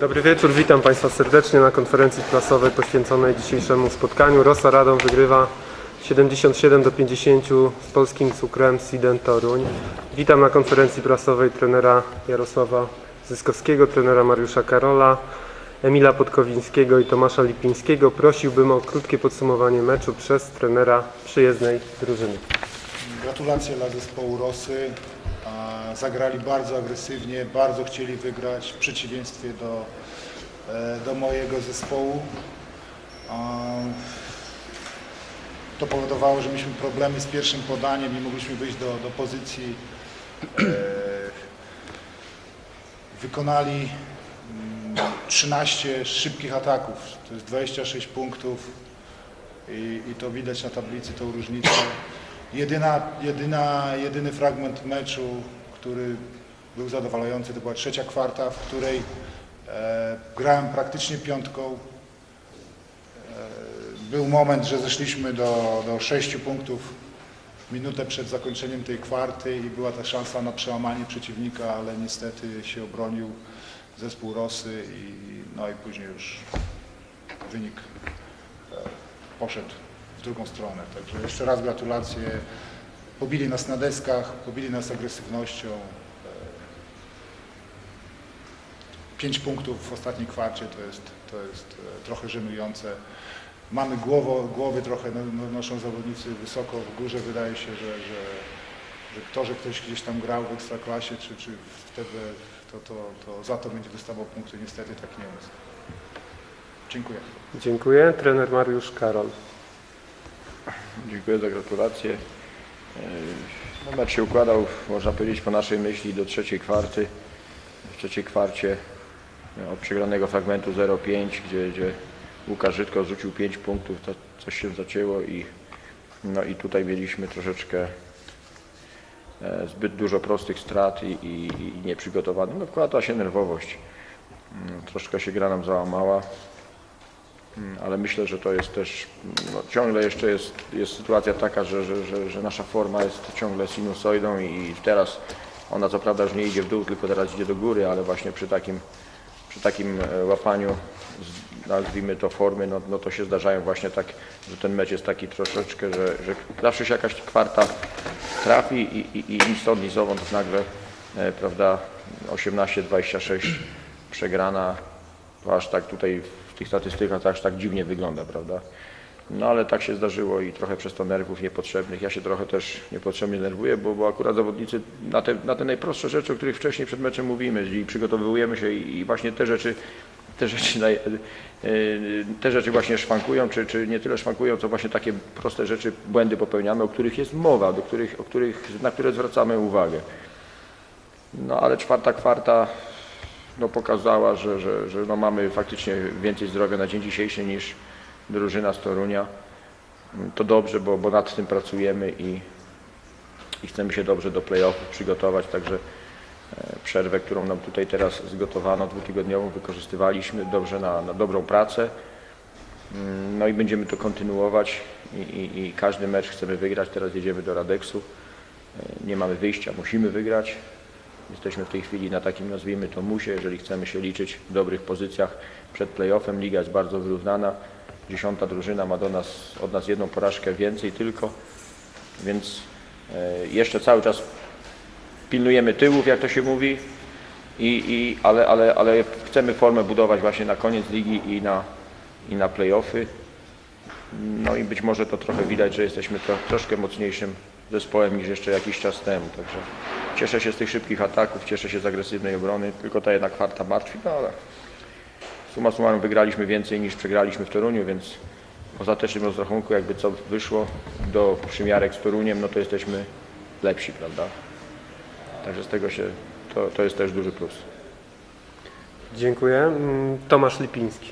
Dobry wieczór, witam Państwa serdecznie na konferencji prasowej poświęconej dzisiejszemu spotkaniu. Rosa Radom wygrywa 77 do 50 z polskim cukrem Siden Toruń. Witam na konferencji prasowej trenera Jarosława Zyskowskiego, trenera Mariusza Karola, Emila Podkowińskiego i Tomasza Lipińskiego. Prosiłbym o krótkie podsumowanie meczu przez trenera przyjezdnej drużyny. Gratulacje dla zespołu Rosy. Zagrali bardzo agresywnie, bardzo chcieli wygrać w przeciwieństwie do, e, do mojego zespołu. To powodowało, że mieliśmy problemy z pierwszym podaniem i mogliśmy wyjść do, do pozycji. E, Wykonali mm, 13 szybkich ataków, to jest 26 punktów i, i to widać na tablicy tą różnicę. Jedyna, jedyna, jedyny fragment meczu, który był zadowalający, to była trzecia kwarta, w której e, grałem praktycznie piątką. E, był moment, że zeszliśmy do, do sześciu punktów minutę przed zakończeniem tej kwarty i była ta szansa na przełamanie przeciwnika, ale niestety się obronił zespół Rosy i no i później już wynik e, poszedł w drugą stronę. Także jeszcze raz gratulacje. Pobili nas na deskach, pobili nas agresywnością. E, Pięć punktów w ostatniej kwarcie to jest, to jest e, trochę żenujące. Mamy głowo, głowy trochę, no, no, noszą zawodnicy wysoko w górze. Wydaje się, że, że, że to, że ktoś gdzieś tam grał w Ekstraklasie, czy, czy wtedy, to, to, to za to będzie dostawał punkty. Niestety tak nie jest. Dziękuję. Dziękuję. Trener Mariusz Karol. Dziękuję za gratulacje. E, No, mecz się układał, można powiedzieć, po naszej myśli do trzeciej kwarty. W trzeciej kwarcie e, od przegranego fragmentu 0-5, gdzie, gdzie Łukasz Żydko rzucił 5 punktów, to coś się zacięło i, no i tutaj mieliśmy troszeczkę e, zbyt dużo prostych strat i, i, i nieprzygotowanych. No wkładała się nerwowość. Mm, Troszkę się gra nam załamała. Mm, ale myślę, że to jest też, no, ciągle jeszcze jest, jest sytuacja taka, że, że, że, że nasza forma jest ciągle sinusoidą i teraz ona co prawda już nie idzie w dół, tylko teraz idzie do góry, ale właśnie przy takim, przy takim e, łapaniu, nazwijmy to formy, no, no to się zdarzają właśnie tak, że ten mecz jest taki troszeczkę, że, że zawsze się jakaś kwarta trafi i, i, i stąd, zowąd nagle, e, prawda, 18-26 przegrana, to aż tak tutaj tych statystykach to aż tak dziwnie wygląda, prawda? No ale tak się zdarzyło i trochę przez to nerwów niepotrzebnych. Ja się trochę też niepotrzebnie nerwuję, bo, bo akurat zawodnicy na te, na te najprostsze rzeczy, o których wcześniej przed meczem mówimy, i przygotowujemy się i, i właśnie te rzeczy, te rzeczy, yy, te rzeczy właśnie szwankują, czy, czy nie tyle szwankują, co właśnie takie proste rzeczy, błędy popełniamy, o których jest mowa, do których, o których, na które zwracamy uwagę. No ale czwarta kwarta no, pokazała, że, że, że no, mamy faktycznie więcej zdrowia na dzień dzisiejszy niż drużyna z Torunia. To dobrze, bo, bo nad tym pracujemy i, i chcemy się dobrze do playoffów przygotować, także e, przerwę, którą nam tutaj teraz zgotowano dwutygodniową, wykorzystywaliśmy dobrze na, na dobrą pracę. Mm, No i będziemy to kontynuować i, i, i każdy mecz chcemy wygrać. Teraz jedziemy do Radeksu. E, Nie mamy wyjścia, musimy wygrać. Jesteśmy w tej chwili na takim, nazwijmy to, musie, jeżeli chcemy się liczyć w dobrych pozycjach przed playoffem. Liga jest bardzo wyrównana. Dziesiąta drużyna ma do nas, od nas jedną porażkę więcej tylko, więc e, jeszcze cały czas pilnujemy tyłów, jak to się mówi, i, i, ale, ale, ale chcemy formę budować właśnie na koniec ligi i na, i na playoffy. No i być może to trochę widać, że jesteśmy tro, troszkę mocniejszym zespołem niż jeszcze jakiś czas temu. Także cieszę się z tych szybkich ataków, cieszę się z agresywnej obrony, tylko ta jedna kwarta martwi, no ale summa summarum wygraliśmy więcej niż przegraliśmy w Toruniu, więc w ostatecznym rozrachunku jakby co wyszło do przymiarek z Toruniem, no to jesteśmy lepsi, prawda? Także z tego się, to, to jest też duży plus. Dziękuję. Mm, Tomasz Lipiński.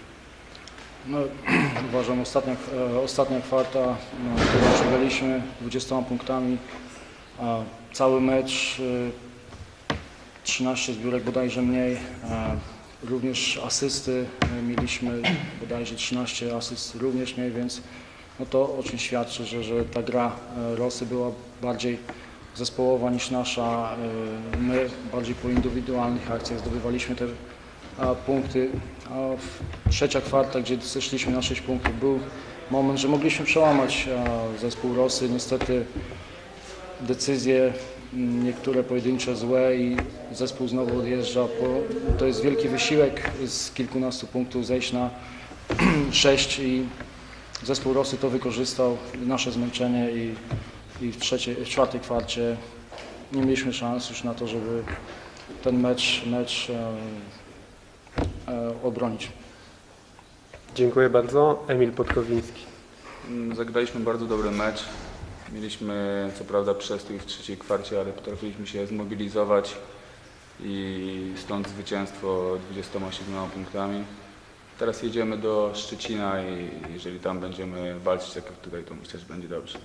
No, uważam ostatnia, e, ostatnia kwarta, no, którą przegraliśmy 20 punktami. Cały mecz e, 13 zbiórek bodajże mniej. E, Również asysty e, mieliśmy bodajże 13 asyst również mniej, więc no to o czym świadczy, że, że ta gra e, Rosy była bardziej zespołowa niż nasza. E, My bardziej po indywidualnych akcjach zdobywaliśmy te punkty. Trzecia kwarta, gdzie zeszliśmy na 6 punktów, był moment, że mogliśmy przełamać zespół Rosy. Niestety decyzje mm, niektóre pojedyncze złe i zespół znowu odjeżdża. To jest wielki wysiłek z kilkunastu punktów zejść na 6 i zespół Rosy to wykorzystał, nasze zmęczenie i, i w, trzeciej, w czwartej kwarcie nie mieliśmy szans już na to, żeby ten mecz, mecz obronić. Dziękuję bardzo. Emil Podkowiński. Mm, Zagraliśmy bardzo dobry mecz. Mieliśmy co prawda przestój w trzeciej kwarcie, ale potrafiliśmy się zmobilizować i stąd zwycięstwo 27 punktami. Teraz jedziemy do Szczecina i jeżeli tam będziemy walczyć tak jak tutaj, to myślę, że będzie dobrze.